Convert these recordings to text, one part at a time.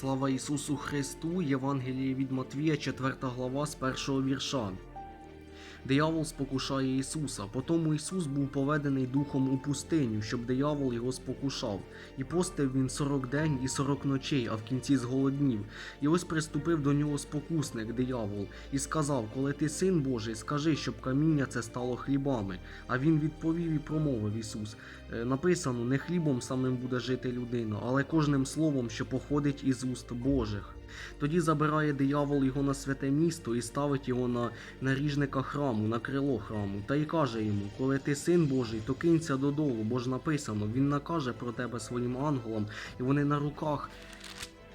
Слава Ісусу Христу, Євангеліє від Матвія, 4 глава з першого вірша. Диявол спокушає Ісуса. Потому Ісус був поведений духом у пустиню, щоб диявол його спокушав. І постив він сорок день і сорок ночей, а в кінці зголоднів. І ось приступив до нього спокусник, диявол, і сказав: Коли ти син Божий, скажи, щоб каміння це стало хлібами. А він відповів і промовив Ісус. «Е, Написано: не хлібом самим буде жити людина, але кожним словом, що походить із уст Божих. Тоді забирає диявол його на святе місто і ставить його на наріжника храму, на крило храму, та й каже йому: Коли ти син Божий, то кинься додолу, бо ж написано, він накаже про тебе своїм ангелам, і вони на руках.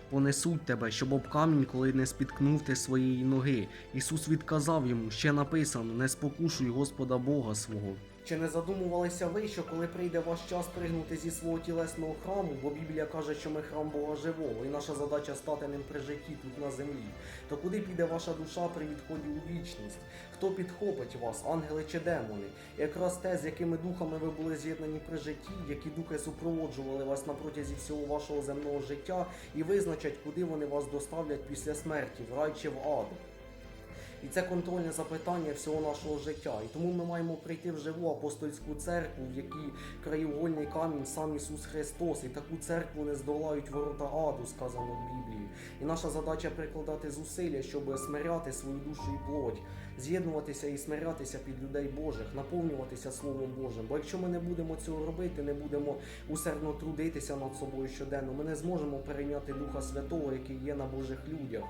Понесуть тебе, щоб об камінь, коли не спіткнув ти своєї ноги. Ісус відказав йому, ще написано: не спокушуй Господа Бога свого. Чи не задумувалися ви, що коли прийде ваш час пригнути зі свого тілесного храму, бо Біблія каже, що ми храм Бога живого, і наша задача стати ним при житті тут на землі, то куди піде ваша душа при відході у вічність? Хто підхопить вас, ангели чи демони? Якраз те, з якими духами ви були з'єднані при житті, які духи супроводжували вас на протязі всього вашого земного життя, і визначать, куди вони вас доставлять після смерті, в рай чи в ад. І це контрольне запитання всього нашого життя. І тому ми маємо прийти в живу апостольську церкву, в якій краєугольний камінь сам Ісус Христос. І таку церкву не здолають ворота аду, сказано в Біблії. І наша задача прикладати зусилля, щоб смиряти свою душу і плоть, з'єднуватися і смирятися під людей Божих, наповнюватися Словом Божим. Бо якщо ми не будемо цього робити, не будемо усердно трудитися над собою щоденно, ми не зможемо перейняти Духа Святого, який є на Божих людях.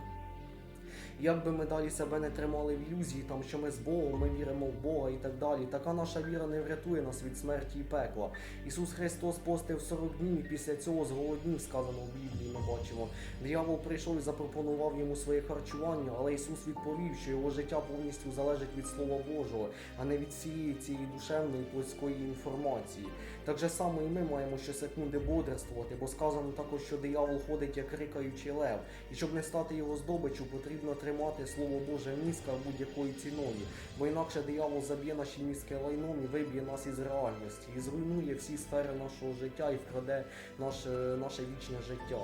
Як би ми далі себе не тримали в ілюзії, там що ми з Богом, ми віримо в Бога і так далі. Така наша віра не врятує нас від смерті і пекла. Ісус Христос постив 40 днів і після цього зголоднів, сказано в Біблії, ми бачимо. Диявол прийшов і запропонував йому своє харчування, але Ісус відповів, що його життя повністю залежить від Слова Божого, а не від всієї цієї душевної плотської інформації. Так же само і ми маємо щосекунди бодрствувати, бо сказано також, що диявол ходить як рикаючий лев. І щоб не стати його здобичу, потрібно тримати слово Боже в мізках будь-якою ціною, бо інакше диявол заб'є наші мізки лайном і виб'є нас із реальності, і зруйнує всі сфери нашого життя і вкраде наше, наше вічне життя.